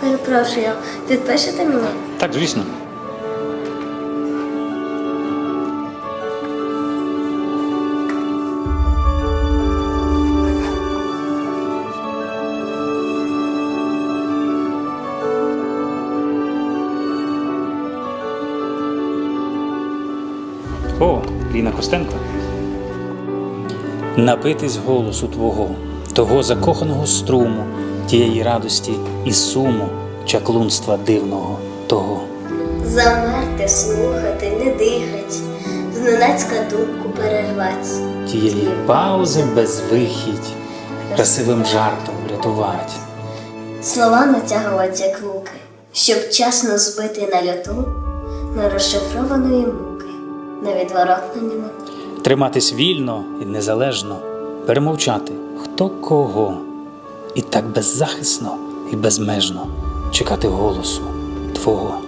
Перепрошую, підпишете мені? Так, звісно. О, Ліна Костенко. Напитись голосу Твого, того закоханого струму, тієї радості і суму, чаклунства дивного того. Замерти, слухати, не дихать, зненацька думку перервать. тієї паузи безвихідь, красивим жартом врятувати. Слова натягувати як луки, щоб вчасно збити на льоту нерозшифрованої муки, невідворотно німоту. Триматись вільно і незалежно, перемовчати хто кого, і так беззахисно і безмежно чекати голосу Твого.